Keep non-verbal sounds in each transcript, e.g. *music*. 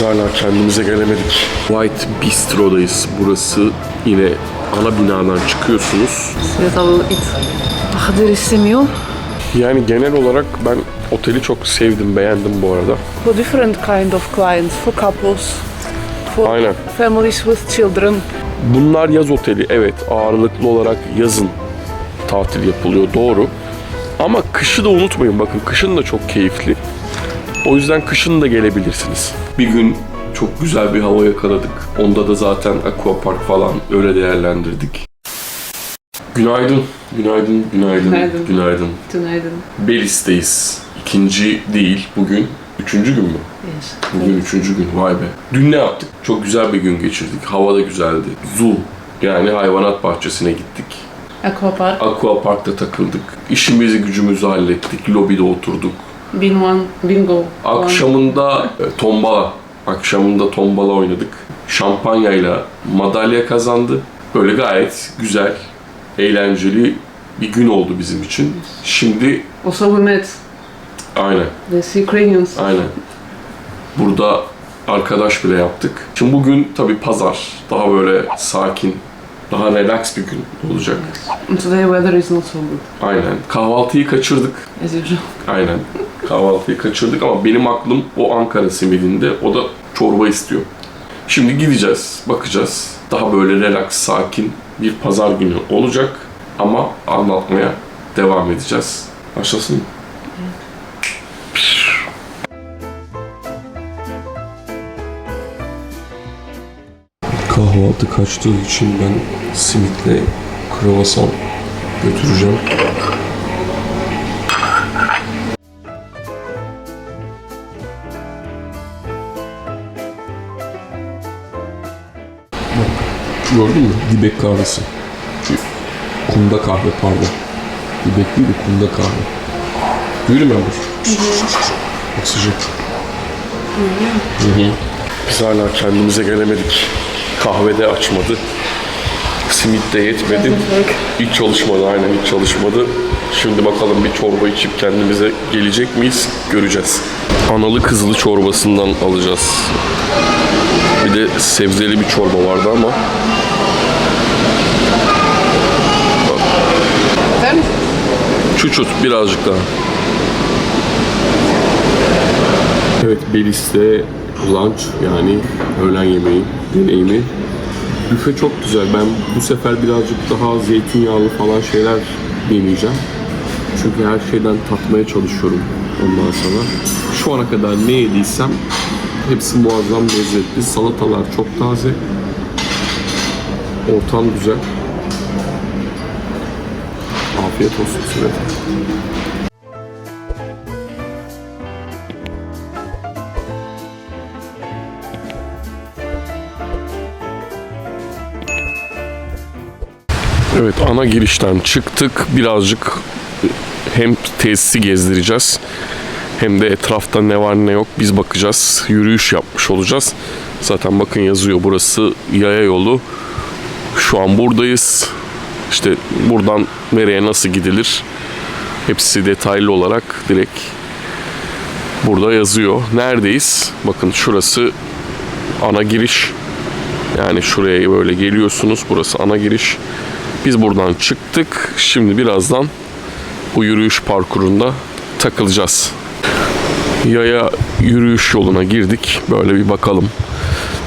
Biz hala kendimize gelemedik. White Bistro'dayız. Burası yine ana binadan çıkıyorsunuz. Bahadır istemiyor. Yani genel olarak ben oteli çok sevdim, beğendim bu arada. For different kind of clients. For couples. For Aynen. families with children. Bunlar yaz oteli. Evet ağırlıklı olarak yazın tatil yapılıyor doğru. Ama kışı da unutmayın bakın kışın da çok keyifli. O yüzden kışın da gelebilirsiniz. Bir gün çok güzel bir hava yakaladık. Onda da zaten aquapark falan öyle değerlendirdik. Günaydın, günaydın, günaydın, Günaydın. günaydın. Günaydın. Belis'teyiz. İkinci değil bugün. Üçüncü gün mü? Yes. Bugün üçüncü gün vay be. Dün ne yaptık? Çok güzel bir gün geçirdik. Hava da güzeldi. Zoo yani hayvanat bahçesine gittik. Aquapark. Aqua Park'ta takıldık. İşimizi gücümüzü hallettik. Lobide oturduk. Bin one. Bingo. Akşamında e, tombala. Akşamında tombala oynadık. Şampanyayla madalya kazandı. Böyle gayet güzel, eğlenceli bir gün oldu bizim için. Şimdi Also we met aynen the Ukrainians. Aynen. Burada arkadaş bile yaptık. Şimdi bugün tabii pazar. Daha böyle sakin, daha relax bir gün olacak. And today weather is not so good. Aynen. Kahvaltıyı kaçırdık. As usual. Aynen. Kahvaltıyı kaçırdık ama benim aklım o Ankara simidinde. O da çorba istiyor. Şimdi gideceğiz, bakacağız. Daha böyle relax, sakin bir pazar günü olacak. Ama anlatmaya devam edeceğiz. Başlasın mı? Kahvaltı kaçtığı için ben simitle kruvasan götüreceğim. Gördün mü? Dibek kahvesi. Şu Kunda kahve pardon. Dibek değil de kunda kahve. Yürü mü Amber? Bak sıcak. Hı hı. Biz hala kendimize gelemedik. Kahve de açmadı. Simit de yetmedi. Hiç çalışmadı aynen hiç çalışmadı. Şimdi bakalım bir çorba içip kendimize gelecek miyiz? Göreceğiz. Analı kızılı çorbasından alacağız. Bir de sebzeli bir çorba vardı ama Çuçut birazcık daha. Evet Belis'te lunch yani öğlen yemeği deneyimi. Büfe çok güzel. Ben bu sefer birazcık daha zeytinyağlı falan şeyler deneyeceğim. Çünkü her şeyden tatmaya çalışıyorum ondan sonra. Şu ana kadar ne yediysem hepsi muazzam lezzetli. Salatalar çok taze. Ortam güzel. Afiyet olsun Süret. Evet ana girişten çıktık. Birazcık hem tesisi gezdireceğiz hem de etrafta ne var ne yok biz bakacağız. Yürüyüş yapmış olacağız. Zaten bakın yazıyor burası yaya yolu. Şu an buradayız. İşte buradan nereye nasıl gidilir? Hepsi detaylı olarak direkt burada yazıyor. Neredeyiz? Bakın şurası ana giriş. Yani şuraya böyle geliyorsunuz. Burası ana giriş. Biz buradan çıktık. Şimdi birazdan bu yürüyüş parkurunda takılacağız. Yaya yürüyüş yoluna girdik. Böyle bir bakalım.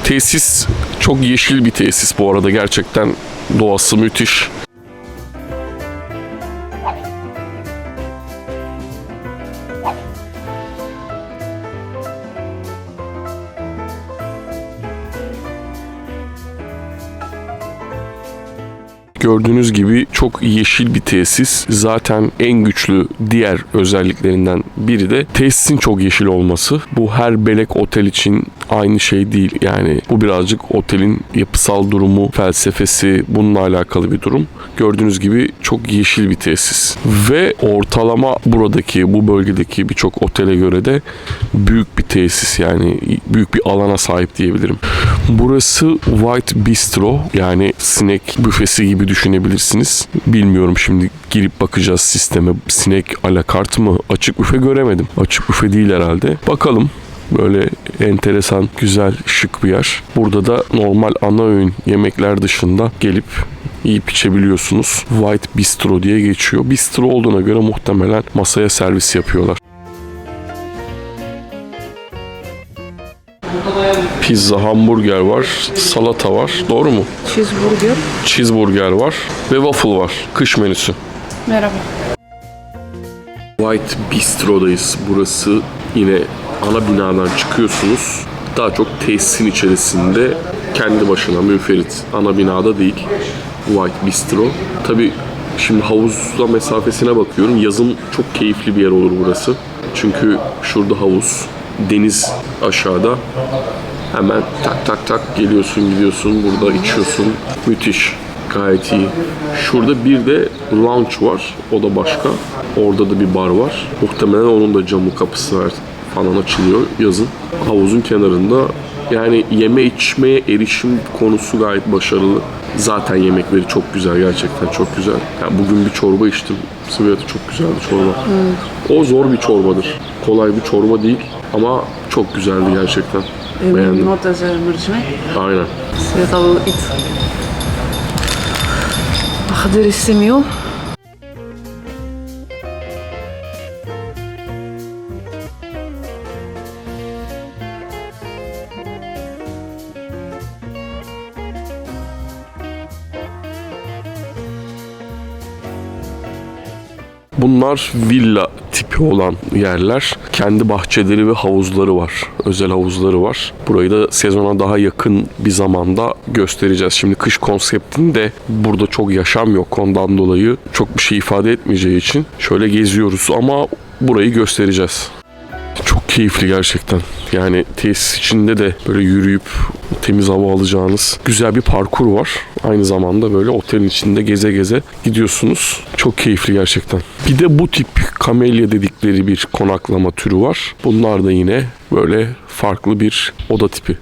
Tesis çok yeşil bir tesis bu arada. Gerçekten doğası müthiş. Gördüğünüz gibi çok yeşil bir tesis. Zaten en güçlü diğer özelliklerinden biri de tesisin çok yeşil olması. Bu her belek otel için aynı şey değil. Yani bu birazcık otelin yapısal durumu, felsefesi bununla alakalı bir durum. Gördüğünüz gibi çok yeşil bir tesis. Ve ortalama buradaki, bu bölgedeki birçok otele göre de büyük bir tesis yani büyük bir alana sahip diyebilirim. Burası White Bistro yani sinek büfesi gibi düşünebilirsiniz. Bilmiyorum şimdi girip bakacağız sisteme. Sinek alakart mı? Açık büfe göremedim. Açık büfe değil herhalde. Bakalım Böyle enteresan, güzel, şık bir yer. Burada da normal ana öğün yemekler dışında gelip yiyip içebiliyorsunuz. White Bistro diye geçiyor. Bistro olduğuna göre muhtemelen masaya servis yapıyorlar. Pizza, hamburger var, salata var. Doğru mu? Cheeseburger. Cheeseburger var ve waffle var. Kış menüsü. Merhaba. White Bistro'dayız. Burası yine ana binadan çıkıyorsunuz. Daha çok tesisin içerisinde kendi başına münferit. Ana binada değil. White Bistro. Tabi şimdi havuzla mesafesine bakıyorum. Yazın çok keyifli bir yer olur burası. Çünkü şurada havuz, deniz aşağıda. Hemen tak tak tak geliyorsun gidiyorsun burada içiyorsun. Müthiş. Gayet iyi. Şurada bir de lounge var. O da başka. Orada da bir bar var. Muhtemelen onun da camı kapısı var falan açılıyor yazın. Havuzun kenarında yani yeme içmeye erişim konusu gayet başarılı. Zaten yemekleri çok güzel gerçekten çok güzel. Yani bugün bir çorba içtim. Siviyatı çok güzeldi çorba. O zor bir çorbadır. Kolay bir çorba değil ama çok güzeldi gerçekten. Beğendim. Not a mercimek. Aynen. Will eat. Ah, there is Bunlar villa tipi olan yerler. Kendi bahçeleri ve havuzları var. Özel havuzları var. Burayı da sezona daha yakın bir zamanda göstereceğiz. Şimdi kış konseptinde burada çok yaşam yok ondan dolayı çok bir şey ifade etmeyeceği için şöyle geziyoruz ama burayı göstereceğiz. Keyifli gerçekten. Yani tesis içinde de böyle yürüyüp temiz hava alacağınız güzel bir parkur var. Aynı zamanda böyle otelin içinde geze geze gidiyorsunuz. Çok keyifli gerçekten. Bir de bu tip kamelya dedikleri bir konaklama türü var. Bunlar da yine böyle farklı bir oda tipi.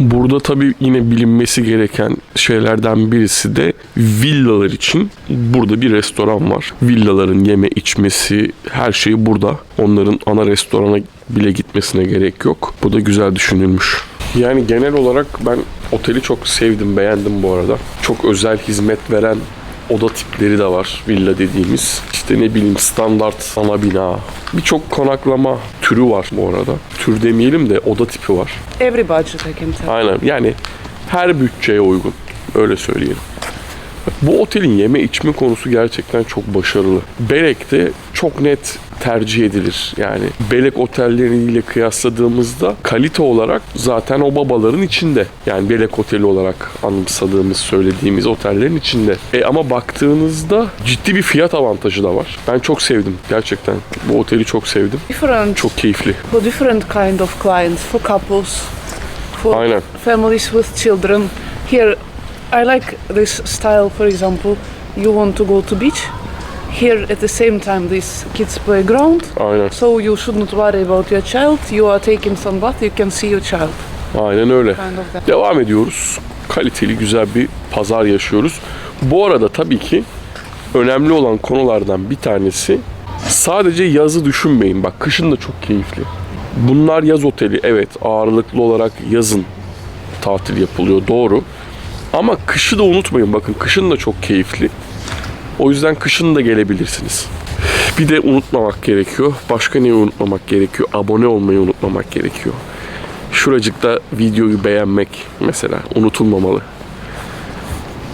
Burada tabii yine bilinmesi gereken şeylerden birisi de villalar için burada bir restoran var. Villaların yeme içmesi her şeyi burada. Onların ana restorana bile gitmesine gerek yok. Bu da güzel düşünülmüş. Yani genel olarak ben oteli çok sevdim, beğendim bu arada. Çok özel hizmet veren oda tipleri de var villa dediğimiz. İşte ne bileyim standart ana bina. Birçok konaklama türü var bu arada. Tür demeyelim de oda tipi var. Every budget I can tell. Aynen yani her bütçeye uygun. Öyle söyleyelim. Bu otelin yeme içme konusu gerçekten çok başarılı. Belek'te çok net tercih edilir. Yani Belek otelleriyle kıyasladığımızda kalite olarak zaten o babaların içinde. Yani Belek Oteli olarak anımsadığımız, söylediğimiz otellerin içinde. E ama baktığınızda ciddi bir fiyat avantajı da var. Ben çok sevdim gerçekten. Bu oteli çok sevdim. Different, Çok keyifli. for different kind of clients, for couples, for Aynen. families with children. Here, I like this style. For example, you want to go to beach. Here, at the same time, this kids playground. Aynen. So you should not worry about your child. You are taking some bath. You can see your child. Aynen öyle. Kind of that. Devam ediyoruz. Kaliteli güzel bir pazar yaşıyoruz. Bu arada tabii ki önemli olan konulardan bir tanesi sadece yazı düşünmeyin. Bak kışın da çok keyifli. Bunlar yaz oteli. Evet ağırlıklı olarak yazın tatil yapılıyor. Doğru. Ama kışı da unutmayın. Bakın kışın da çok keyifli. O yüzden kışın da gelebilirsiniz. Bir de unutmamak gerekiyor. Başka neyi unutmamak gerekiyor? Abone olmayı unutmamak gerekiyor. Şuracıkta videoyu beğenmek mesela unutulmamalı.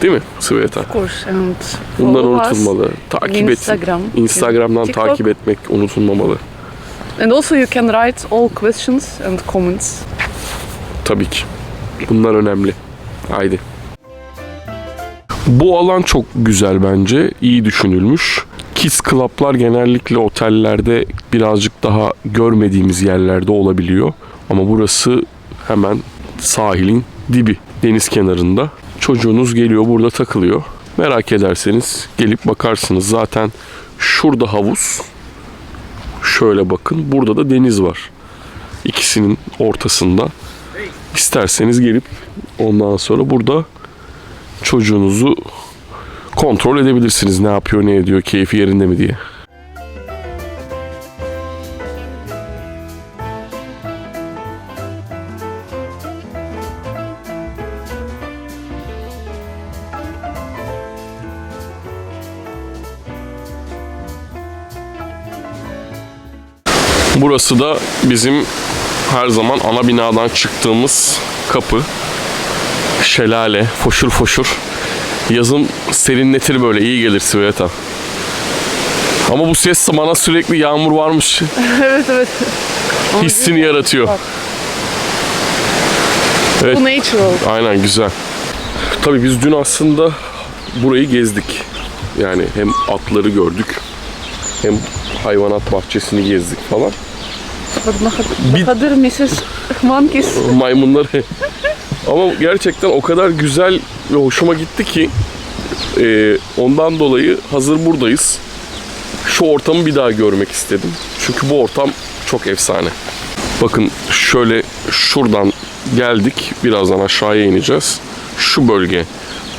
Değil mi Sveta? Of course, and Bunlar follow us unutulmalı. Takip et. Instagram, Instagram'dan TikTok. takip etmek unutulmamalı. And also you can write all questions and comments. Tabii ki. Bunlar önemli. Haydi. Bu alan çok güzel bence. İyi düşünülmüş. Kids Club'lar genellikle otellerde birazcık daha görmediğimiz yerlerde olabiliyor. Ama burası hemen sahilin dibi. Deniz kenarında. Çocuğunuz geliyor burada takılıyor. Merak ederseniz gelip bakarsınız. Zaten şurada havuz. Şöyle bakın. Burada da deniz var. İkisinin ortasında. İsterseniz gelip ondan sonra burada çocuğunuzu kontrol edebilirsiniz. Ne yapıyor, ne ediyor, keyfi yerinde mi diye. Burası da bizim her zaman ana binadan çıktığımız kapı. Şelale, foşur foşur. Yazın serinletir böyle, iyi gelir Sveta. Ama bu ses bana sürekli yağmur varmış *laughs* evet evet. Ama hissini yaratıyor. Bak. Evet. Bu natural. Aynen güzel. Tabii biz dün aslında burayı gezdik. Yani hem atları gördük hem hayvanat bahçesini gezdik falan. Bir- kadar Mrs. Monkeys. maymunları. *laughs* Ama gerçekten o kadar güzel ve hoşuma gitti ki e, ondan dolayı hazır buradayız. Şu ortamı bir daha görmek istedim. Çünkü bu ortam çok efsane. Bakın şöyle şuradan geldik. Birazdan aşağıya ineceğiz. Şu bölge.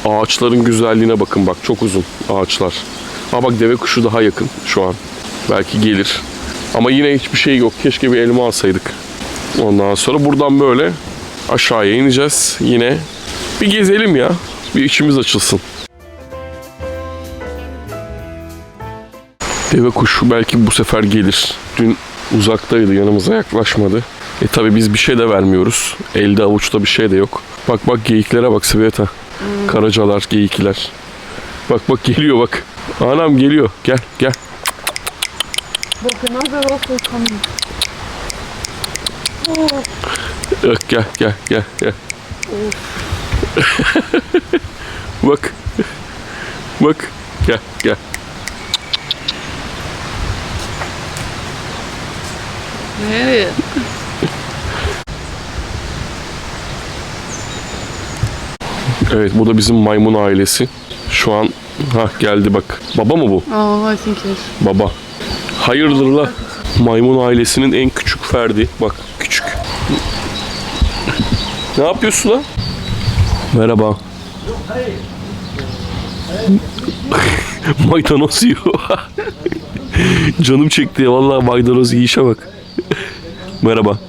Ağaçların güzelliğine bakın bak çok uzun ağaçlar. Ha bak deve kuşu daha yakın şu an. Belki gelir. Ama yine hiçbir şey yok. Keşke bir elma alsaydık. Ondan sonra buradan böyle aşağıya ineceğiz. Yine bir gezelim ya. Bir içimiz açılsın. Deve kuşu belki bu sefer gelir. Dün uzaktaydı yanımıza yaklaşmadı. E tabi biz bir şey de vermiyoruz. Elde avuçta bir şey de yok. Bak bak geyiklere bak Sveta. Karacalar, geyikler. Bak bak geliyor bak. Anam geliyor. Gel gel. Bak another also Bak gel gel gel gel. bak. Bak. Gel gel. Nereye? Evet bu da bizim maymun ailesi. Şu an ha geldi bak. Baba mı bu? Oh, I think yes. Baba. Hayırdır la? Maymun ailesinin en küçük ferdi. Bak. Ne yapıyorsun la? Merhaba. Maydanoz yiyor. *laughs* Canım çekti vallahi maydanoz yiyişe bak. Merhaba.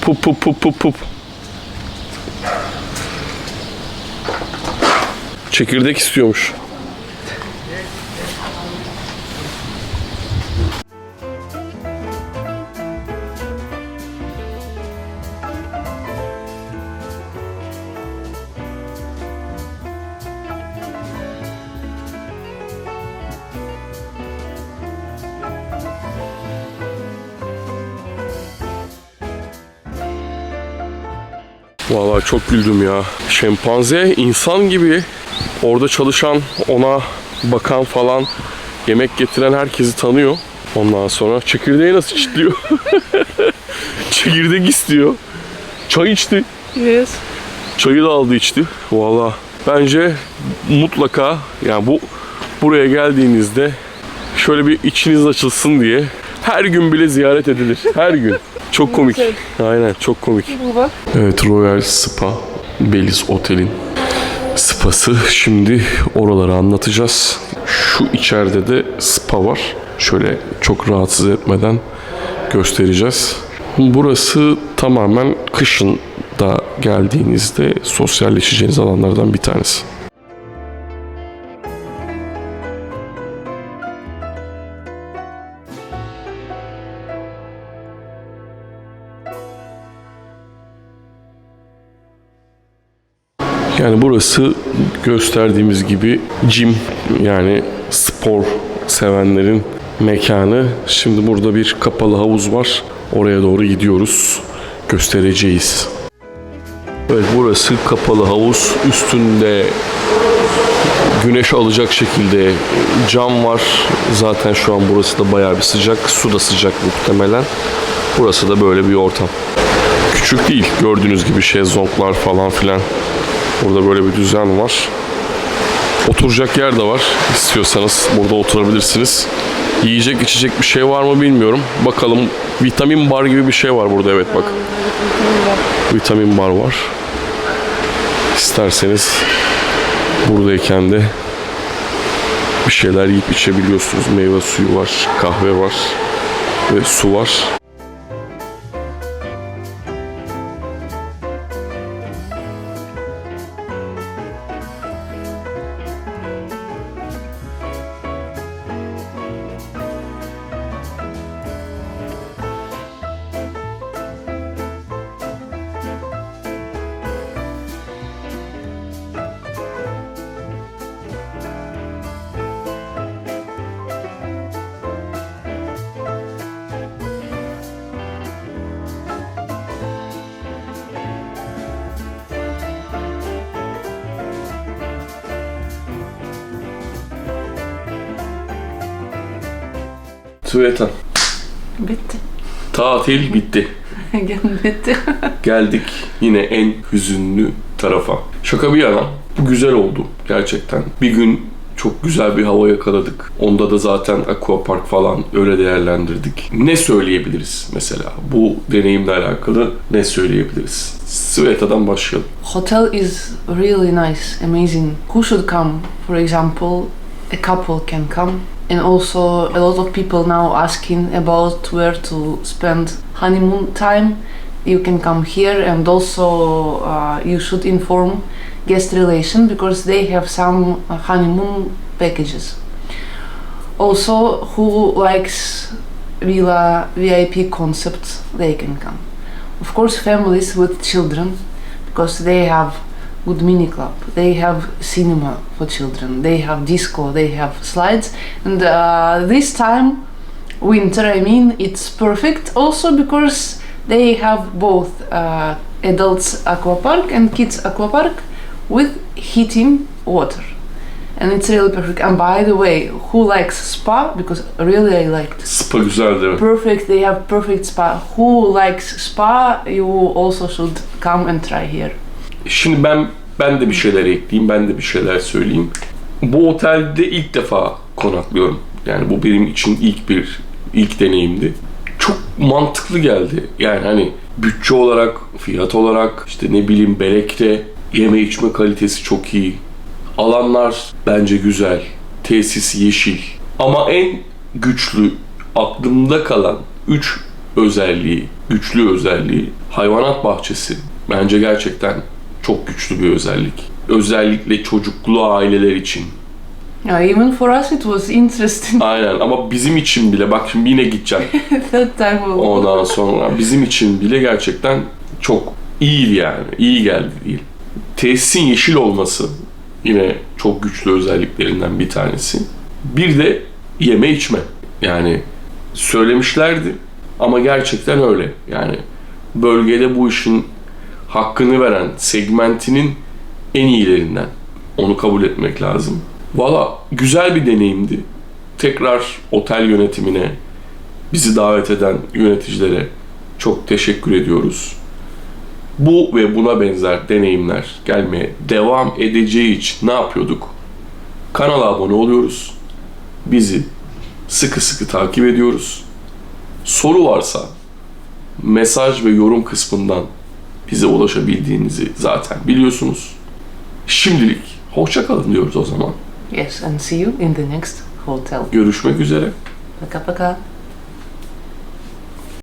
Pup pup pup pup pup. Çekirdek istiyormuş. Vallahi çok güldüm ya. Şempanze insan gibi orada çalışan, ona bakan falan, yemek getiren herkesi tanıyor. Ondan sonra çekirdeği nasıl çitliyor? *laughs* Çekirdek istiyor. Çay içti. Yes. Çayı da aldı içti. Valla bence mutlaka yani bu buraya geldiğinizde şöyle bir içiniz açılsın diye her gün bile ziyaret edilir. Her gün. Çok komik. Aynen çok komik. Evet Royal Spa Belize Otel'in spası. Şimdi oraları anlatacağız. Şu içeride de spa var. Şöyle çok rahatsız etmeden göstereceğiz. Burası tamamen kışın da geldiğinizde sosyalleşeceğiniz alanlardan bir tanesi. Yani burası gösterdiğimiz gibi gym yani spor sevenlerin mekanı. Şimdi burada bir kapalı havuz var. Oraya doğru gidiyoruz. Göstereceğiz. Evet burası kapalı havuz. Üstünde güneş alacak şekilde cam var. Zaten şu an burası da bayağı bir sıcak. Su da sıcak muhtemelen. Burası da böyle bir ortam. Küçük değil. Gördüğünüz gibi şezlonglar falan filan. Burada böyle bir düzen var. Oturacak yer de var. İstiyorsanız burada oturabilirsiniz. Yiyecek içecek bir şey var mı bilmiyorum. Bakalım vitamin bar gibi bir şey var burada evet bak. Vitamin bar var. İsterseniz buradayken de bir şeyler yiyip içebiliyorsunuz. Meyve suyu var, kahve var ve su var. Tüveten. Bitti. Tatil bitti. *laughs* Bitti. *laughs* Geldik yine en hüzünlü tarafa. Şaka bir yana bu güzel oldu gerçekten. Bir gün çok güzel bir hava yakaladık. Onda da zaten aquapark falan öyle değerlendirdik. Ne söyleyebiliriz mesela? Bu deneyimle alakalı ne söyleyebiliriz? Sveta'dan başlayalım. Hotel is really nice, amazing. Who should come? For example, a couple can come. And also a lot of people now asking about where to spend honeymoon time. You can come here and also uh, you should inform guest relation because they have some honeymoon packages. Also, who likes villa VIP concept, they can come. Of course, families with children because they have good mini club. They have cinema for children. They have disco. They have slides. And uh, this time winter i mean it's perfect. Also because they have both uh, adults aquapark and kids aquapark with heating water. And it's really perfect. And by the way who likes spa? Because really i liked Spa perfect. They have perfect spa. Who likes spa you also should come and try here Şimdi ben ben de bir şeyler ekleyeyim, ben de bir şeyler söyleyeyim. Bu otelde ilk defa konaklıyorum. Yani bu benim için ilk bir ilk deneyimdi. Çok mantıklı geldi. Yani hani bütçe olarak, fiyat olarak, işte ne bileyim belekte, yeme içme kalitesi çok iyi. Alanlar bence güzel. Tesis yeşil. Ama en güçlü aklımda kalan 3 özelliği, güçlü özelliği hayvanat bahçesi. Bence gerçekten çok güçlü bir özellik. Özellikle çocuklu aileler için. Yeah, even for us it was interesting. *laughs* Aynen ama bizim için bile bak şimdi yine gideceğim *laughs* Third time ondan sonra bizim için bile gerçekten çok iyi yani iyi geldi değil. Tesisin yeşil olması yine çok güçlü özelliklerinden bir tanesi. Bir de yeme içme. Yani söylemişlerdi ama gerçekten öyle. Yani bölgede bu işin hakkını veren segmentinin en iyilerinden. Onu kabul etmek lazım. Valla güzel bir deneyimdi. Tekrar otel yönetimine, bizi davet eden yöneticilere çok teşekkür ediyoruz. Bu ve buna benzer deneyimler gelmeye devam edeceği için ne yapıyorduk? Kanala abone oluyoruz. Bizi sıkı sıkı takip ediyoruz. Soru varsa mesaj ve yorum kısmından bize ulaşabildiğinizi zaten biliyorsunuz. Şimdilik hoşça kalın diyoruz o zaman. Yes and see you in the next hotel. Görüşmek üzere. Paka paka.